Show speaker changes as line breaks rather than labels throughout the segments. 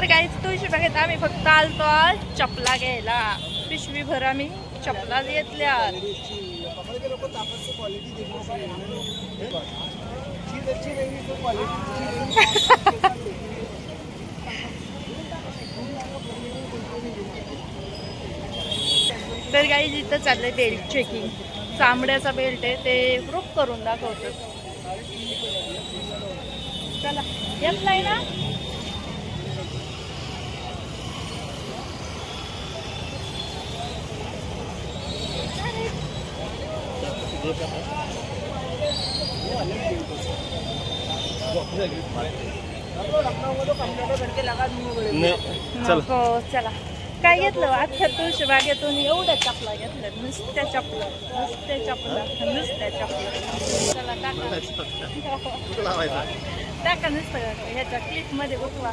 तर काहीच तुळशी बघत आम्ही फक्त आलतो आज. चपला घ्यायला. पिशवी भर आम्ही. चपला घेतल्या तर काही जिथं चाललंय बेल्ट चेकिंग चांबड्याचा बेल्ट आहे. ते प्रूफ करून दाखवतो. चला. येतलाय ना हो, चला. काय घेतलं? अख्ख्या तुळशी बागेतून एवढ्या चपला घेतल्या. नुसत्या चपला. नुसत्या चपला. नुसत्या चपला. चला टाका. टाका नुसतं. ह्याच्या क्लिपमध्ये उठवा.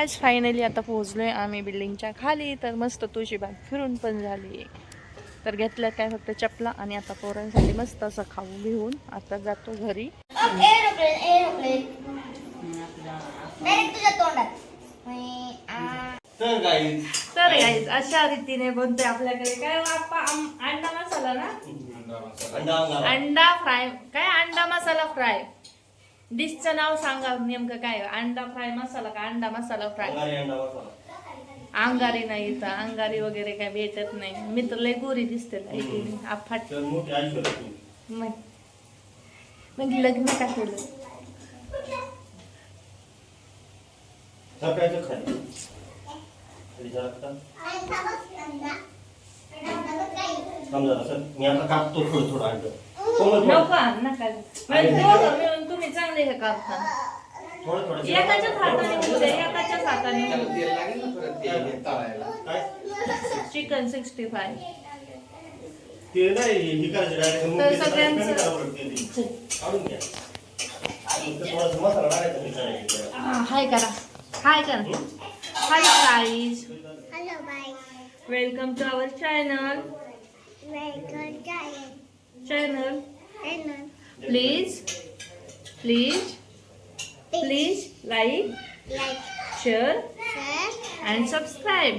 काय फायनली आता पोहोचलोय आम्ही बिल्डिंगच्या खाली. तर मस्त तुळशीबाग फिरून पण झाली. तर घेतल्या काय फक्त चपला आणि आता पोरांसाठी मस्त असं खाऊ घेऊन आता जातो घरी.
तर गाईज
अशा रीतीने बनते आपल्याकडे. काय आम- अंडा मसाला ना.
अंडा
फ्राय. काय अंडा मसाला फ्राय? डिशचं नाव सांगा नेमकं काय? अंडा फ्राय मसाला का? अंडा मसाला फ्राय?
अंगारी अंडा मसाला.
अंगारी नाही इथं. अंगारी वगैरे काय भेटत नाही. मी तर लय गोरी दिसते
तू.
मग. मग लग्न का केलं.
मी आता कापतो थोडं थोडं अंड. कोमल
नको
थोडं
नका. म्हणजे दोघं मिळून तुम्ही चांगले हे करता.
थोडं थोडं
एकाच्याच हाताने होऊ द्या एकाच्याच हाताने होऊ द्या.
तेल लागेल ना परत ते तळायला
काय?
चिकन सिक्स्टी फाय
ते नाही हे करायचं direct. मग
तर
ते जरा
सगळ्यांचं-
कमी करावं लागतं ते. काढून घ्या. फक्त थोडासा मसाला टाकायचा मिसळायचा.
हाय करा. हाय करा. Hi guys
hello bye
welcome to our channel
welcome काय
channel please please please like share and subscribe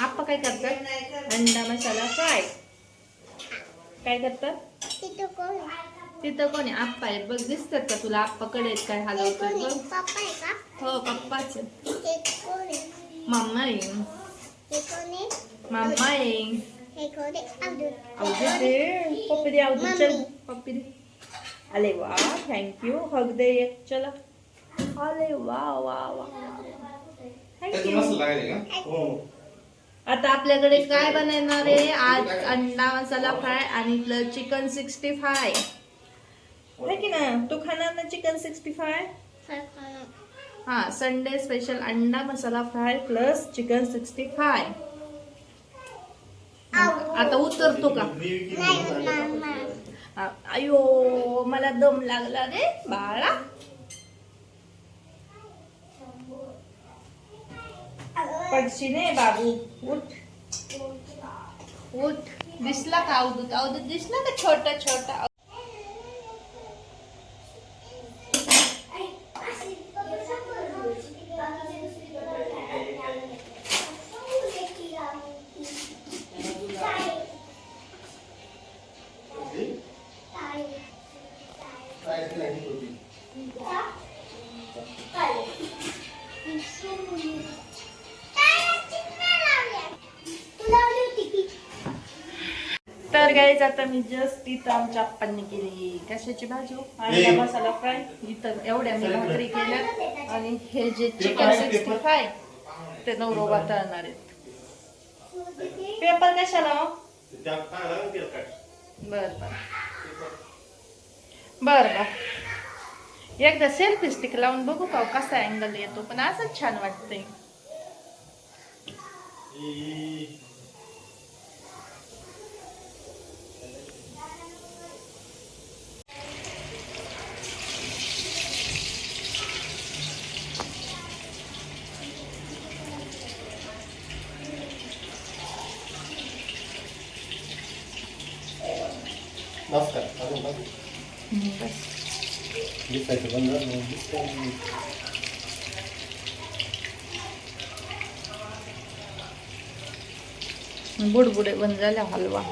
आपा काय करतात अंडा मसाला फ्राय काय करतात
तिथं कोण.
आप्पा आहे बघ दिसतात का तुला? आप्पाकडे काय हलवतात बघ. हो पप्पाच मम्मा आहे.
कोण आहे अब्दुल
अवधूत दे पप्पी दे अवधूत चल पप्पी दे अरे वा थँक्यू हग दे एक चला अरे वा वा वा
त्याचं
थँक्यू
मस्त लागेल का
हो.
आता आपल्याकडे काय बनवणार आहे? आज अंडा मसाला फ्राय आणि प्लस चिकन सिक्स्टी फाय. है की ना? तू खाणार ना चिकन सिक्स्टी फाय? हा संडे स्पेशल अंडा masala fry plus chicken sixty five आता उतरतो का? अयो मला दम लागला रे बाळा. पडशी ने बाबू उठ. उठ. दिसला का अवधूत? अवधूत दिसला का छोटा छोटा? तर गाईज आता मी जस्ट इथं आमच्या आप्पांनी केली कशाची भाजी आणि
ए.
मसाला फ्राय इथं एवढ्या मी भाकरी केल्या. आणि हे जे चिकन सिक्स्टी. फाय ते नवरोबा तळणार आहेत. पेपर कशाला हो? बर बर. बर बर. एकदा सेल्फी स्टिक लावून बघू का हो कसा अँगल येतो. पण असंच छान वाटतंय.
नमस्कार अजून दिसायचं बंद दिसतंय.
बुडबुडे बंद झाल्या हलवा.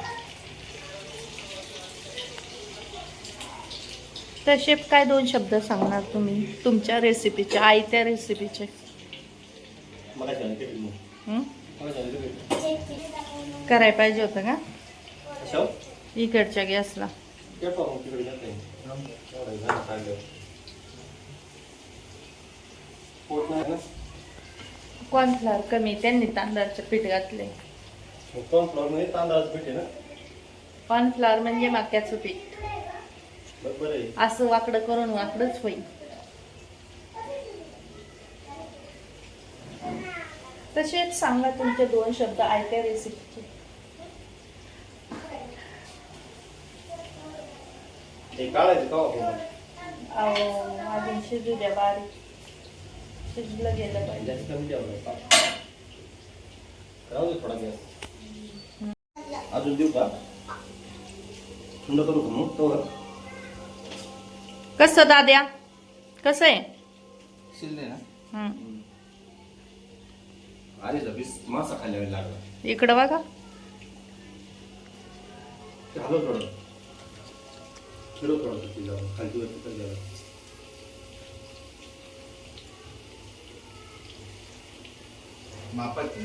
तर शेफ काय दोन शब्द सांगणार तुम्ही? तुमच्या रेसिपीचे आयत्या रेसिपीचे. करायला पाहिजे होतं का? इकडच्या गॅसला? कॉर्नफ्लॉवर कमी त्यांनी तांदळाचं पीठ घातले.
Cornflour मध्ये तांदळाचं पीठ आहे ना?
कॉर्नफ्लॉवर म्हणजे मक्याचं पीठ.
बरोबर आहे.
असं वाकडं करून वाकडंच होईल. तसेच सांगा तुमचे दोन शब्द आयत्या रेसिपीचे
हे काढायचं का आपण
अहो अजून शिजू द्या बारीक शिजलं गेलं पाहिजे
जास्त कमी ठेवलं राहू दे थोडा गॅस अजून देऊ का थंड करू का मग तो
कसं दाद्या कसं आहे
शिल्ले ना
हं.
आधी पीस मासा खाल्ल्यावर लागला
इकडं बघा
ते हलव थोडं फिरव थोडं तिला खालती वरती कर द्यावं.
मापाची